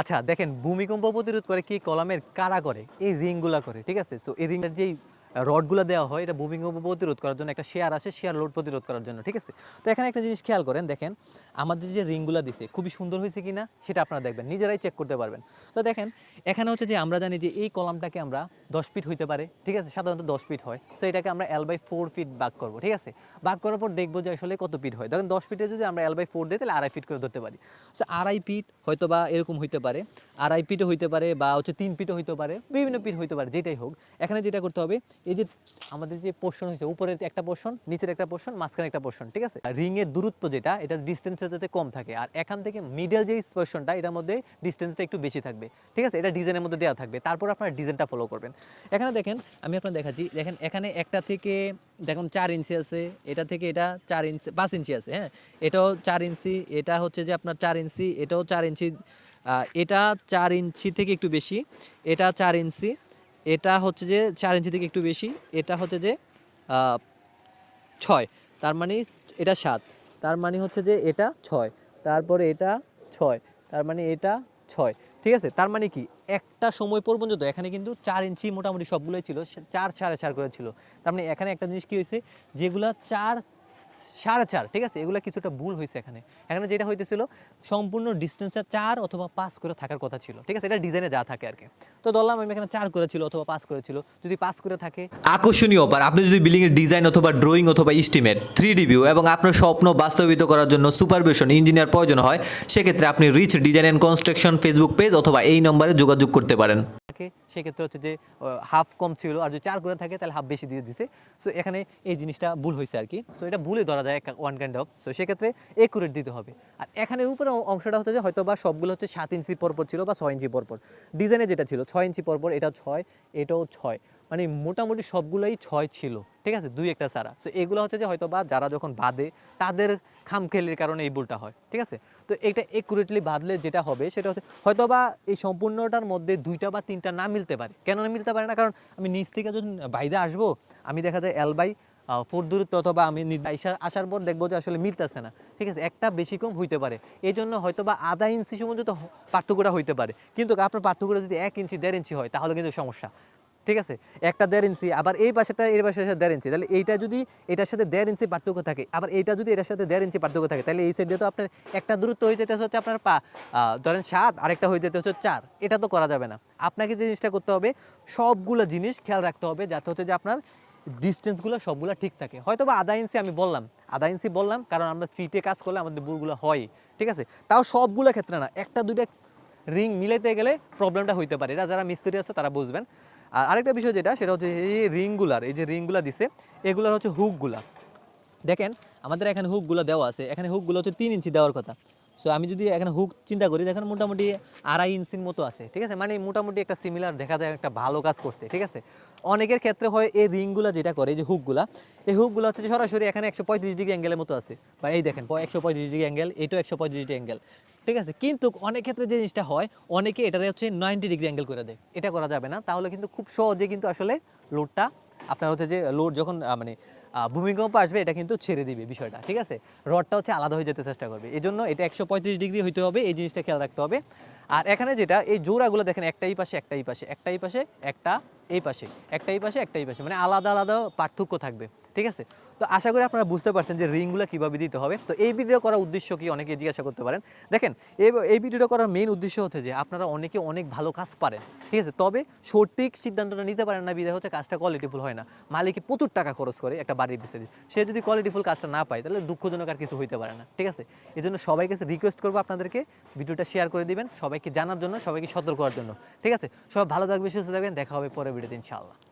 আচ্ছা দেখেন ভূমিকম্প প্রতিরোধ করে কি কলামের কারা করে? এই রিংগুলা করে, ঠিক আছে? সো এই রিংটার যেই রডগুলো দেওয়া হয়, এটা ভূমিকম্প প্রতিরোধ করার জন্য একটা শেয়ার আসে, শেয়ার লোড প্রতিরোধ করার জন্য, ঠিক আছে? তো এখানে একটা জিনিস খেয়াল করেন, দেখেন, আমাদের যে রিংগুলো দিছে, খুবই সুন্দর হয়েছে কিনা, সেটা আপনারা দেখবেন, নিজেরাই চেক করতে পারবেন। তো দেখেন, এখানে হচ্ছে যে আমরা জানি যে এই কলামটাকে আমরা দশ ফিট হইতে পারে, ঠিক আছে? সাধারণত দশ ফিট হয়। সো এটাকে আমরা এল বাই ফোর ফিট ভাগ করব, ঠিক আছে? ভাগ করার পর দেখব যে আসলে কত ফিট হয়। দেখেন দশ ফিটে যদি আমরা এল বাই ফোর দিই তাহলে আড়াই ফিট করে ধরতে পারি। সো আড়াই ফিট হয়তো বা এরকম হইতে পারে। আড়াই ফিটও হইতে পারে বা হচ্ছে তিন ফিটও হইতে পারে। বিভিন্ন ফিট হইতে পারে, যেটাই হোক। এখানে যেটা করতে হবে, এই যে আমাদের যে পোর্শন হয়েছে, উপরের একটা পোর্শন নিচের একটা পোর্শন মাঝখানে একটা পোর্শন ঠিক আছে? রিং এর দূরত্ব যেটা, এটা ডিস্টেন্সের যাতে কম থাকে। আর এখান থেকে মিডল যে পোর্শনটা এটার মধ্যে ডিস্টেন্সটা একটু বেশি থাকবে, ঠিক আছে? এটা ডিজাইনের মধ্যে দেওয়া থাকবে। তারপর আপনারা ডিজাইনটা ফলো করবেন। এখানে দেখেন, আমি আপনার দেখাচ্ছি, দেখেন এখানে একটা থেকে, দেখুন চার ইঞ্চি আছে, এটা থেকে এটা চার ইঞ্চি, পাঁচ ইঞ্চি আছে হ্যাঁ? এটাও চার ইঞ্চি, এটা হচ্ছে যে আপনার চার ইঞ্চি, এটাও চার ইঞ্চি এটা চার ইঞ্চি থেকে একটু বেশি, এটা চার ইঞ্চি, এটা হচ্ছে যে চার ইঞ্চি থেকে একটু বেশি, এটা হচ্ছে যে ছয়, তার মানে এটা সাত, তার মানে হচ্ছে যে এটা ছয়, তারপরে এটা ছয়, তার মানে এটা ছয়, ঠিক আছে? তার মানে কি? একটা সময় পর্যন্ত এখানে কিন্তু চার ইঞ্চি মোটামুটি সবগুলোই ছিল চার সাড়ে চার করে ছিল। তার মানে এখানে একটা জিনিস কী হয়েছে? যেগুলো চার সাড়ে চার, ঠিক আছে? এগুলো কিছুটা ভুল হয়েছে এখানে। এখানে যেটা হইতেছিল, সম্পূর্ণ ডিস্টেন্সটা চার অথবা পাঁচ করে থাকার কথা ছিল, ঠিক আছে? এটা ডিজাইনে যা থাকে আর কি। তো ধরলাম, আমি এখানে চার করেছিল অথবা পাঁচ করেছিল। যদি পাস করে থাকে, আকর্ষণীয় অফার আপনি যদি বিল্ডিং এর ডিজাইন অথবা ড্রয়িং অথবা ইস্টিমেট থ্রি ডিভিউ এবং আপনার স্বপ্ন বাস্তবিত করার জন্য সুপারভিশন ইঞ্জিনিয়ার প্রয়োজন হয়, সেক্ষেত্রে আপনি Rich Design and Construction Facebook page অথবা এই নম্বরে যোগাযোগ করতে পারেন। থাকে, সেক্ষেত্রে হচ্ছে যে হাফ কম ছিল, আর যদি চার করে থাকে, তাহলে হাফ বেশি দিয়ে দিছে। সো এখানে এই জিনিসটা ভুল হয়েছে আর কি সো এটা ভুলে ধরা যায় ওয়ান কাইন্ড অফ সো সেক্ষেত্রে একুরেট দিতে হবে। আর এখানে উপরে অংশটা হচ্ছে যে হয়তো বা সবগুলো হচ্ছে সাত ইঞ্চি পরপর ছিল বা ছয় ইঞ্চি পরপর। ডিজাইনে যেটা ছিল, ছয় ইঞ্চি পরপর, এটা ছয়, এটাও ছয়। মানে মোটামুটি সবগুলোই ছয় ছিল। ঠিক আছে? দুই একটা ছাড়া। সো এগুলো হচ্ছে যে হয়তো বা যারা যখন বাঁধে তাদের খামখেলির কারণে এই ভুলটা হয়, ঠিক আছে? তো এটা একুরেটলি বাঁধলে যেটা হবে সেটা হচ্ছে হয়তো বা এই সম্পূর্ণটার মধ্যে দুইটা বা তিনটা না মিলতে পারে। কেন না মিলতে পারে না? কারণ আমি নিচ থেকে যখন বাইরে আসব, আমি দেখা যায় এল বাই ফোর দূরত্ব অথবা আমি আসার পর দেখব যে আসলে মিলতেছে না, ঠিক আছে? একটা বেশি কম হইতে পারে। এই জন্য হয়তো বা আধা ইঞ্চি হ- পার্থক্যটা হইতে পারে। কিন্তু আপনার পার্থক্যটা যদি এক ইঞ্চি, দেড় ইঞ্চি হয়, তাহলে কিন্তু সমস্যা। ঠিক আছে? একটা দেড় ইঞ্চি, আবার এই পাশেটা এই পাশের সাথে দেড় ইঞ্চি। তাহলে এইটা যদি এটার সাথে দেড় ইঞ্চি পার্থক্য থাকে, আবার এইটা যদি এটার সাথে দেড় ইঞ্চি পার্থক্য থাকে, তাহলে এই সাইডে তো আপনার একটা দূরত্ব হয়ে যেতে হচ্ছে আপনার পা ধরেন সাত, আরেকটা হয়ে যেতে হচ্ছে চার। এটা তো করা যাবে না। আপনাকে জিনিসটা করতে হবে, সবগুলো জিনিস খেয়াল রাখতে হবে যাতে হচ্ছে যে আপনার ডিস্টেন্সগুলো সবগুলো ঠিক থাকে। হয়তো বা আধা ইঞ্চি আমি বললাম। আধা ইঞ্চি বললাম, কারণ আমরা ফিটে কাজ করলে আমাদের বুড়গুলো হয়। ঠিক আছে? তাও সবগুলো ক্ষেত্রে না, একটা দুইটা রিং মিলাইতে গেলে প্রবলেমটা হইতে পারে। এটা যারা মিস্ত্রি আছে তারা বুঝবেন। আর আরেকটা বিষয় যেটা, সেটা হচ্ছে এই রিংগুলার, এই যে রিংগুলা দিছে, এগুলার হচ্ছে হুকগুলা। দেখেন, আমাদের এখানে হুকগুলো দেওয়া আছে। এখানে হুকগুলো হচ্ছে তিন ইঞ্চি দেওয়ার কথা। সো আমি যদি এখানে হুক চিন্তা করি, দেখেন মোটামুটি আড়াই ইঞ্চির মতো আছে। ঠিক আছে? মানে মোটামুটি একটা সিমিলার দেখা যায় একটা ভালো কাজ করতে। ঠিক আছে? অনেকের ক্ষেত্রে হয় এই রিংগুলো যেটা করে যে হুকগুলা, এই হুকগুলো হচ্ছে সরাসরি এখানে একশো পঁয়ত্রিশ ডিগ্রি অ্যাঙ্গেলের মতো আছে। বা এই দেখেন, একশো পঁয়ত্রিশ ডিগ্রি অ্যাঙ্গেল এটাও একশো পঁয়ত্রিশ ডিগ্রি অ্যাঙ্গেল ঠিক আছে? কিন্তু অনেক ক্ষেত্রে যে জিনিসটা হয়, অনেকে এটারে হচ্ছে নাইনটি ডিগ্রি অ্যাঙ্গেল করে দেয়। এটা করা যাবে না। তাহলে কিন্তু খুব সহজে কিন্তু আসলে লোডটা আপনার হচ্ছে যে লোড যখন মানে ভূমিকম্প আসবে, এটা কিন্তু ছেড়ে দিবে বিষয়টা, ঠিক আছে? রডটা হচ্ছে আলাদা হয়ে যেতে চেষ্টা করবে। এই জন্য এটা একশো পঁয়ত্রিশ ডিগ্রি হইতে হবে, এই জিনিসটা খেয়াল রাখতে হবে। আর এখানে যেটা, এই জোড়াগুলো দেখেন, একটাই পাশে একটাই পাশে একটাই পাশে, একটা, এই পাশে, একটাই পাশে একটাই পাশে মানে আলাদা আলাদা পার্থক্য থাকবে। ঠিক আছে? তো আশা করি আপনারা বুঝতে পারছেন যে রিংগুলো কীভাবে দিতে হবে। তো এই ভিডিও করার উদ্দেশ্য কি অনেকে জিজ্ঞাসা করতে পারেন। দেখেন, এই ভিডিওটা করার মেইন উদ্দেশ্য হচ্ছে যে আপনারা অনেকে অনেক ভালো কাজ পারেন, ঠিক আছে? তবে সঠিক সিদ্ধান্তটা নিতে পারেন না, বিধায় হচ্ছে কাজটা কোয়ালিটিফুল হয় না। মালিকে প্রচুর টাকা খরচ করে একটা বাড়ির পিছনে। সে যদি কোয়ালিটিফুল কাজটা না পায়, তাহলে দুঃখজনক আর কিছু হইতে পারে না, ঠিক আছে? এই জন্য সবাই কাছে রিকোয়েস্ট করব আপনাদেরকে ভিডিওটা শেয়ার করে দিবেন, সবাইকে জানার জন্য, সবাইকে সতর্ক করার জন্য, ঠিক আছে? সবাই ভালো থাকবে সুস্থ থাকবেন, দেখা হবে পরের ভিডিওতে ইনশাআল্লাহ।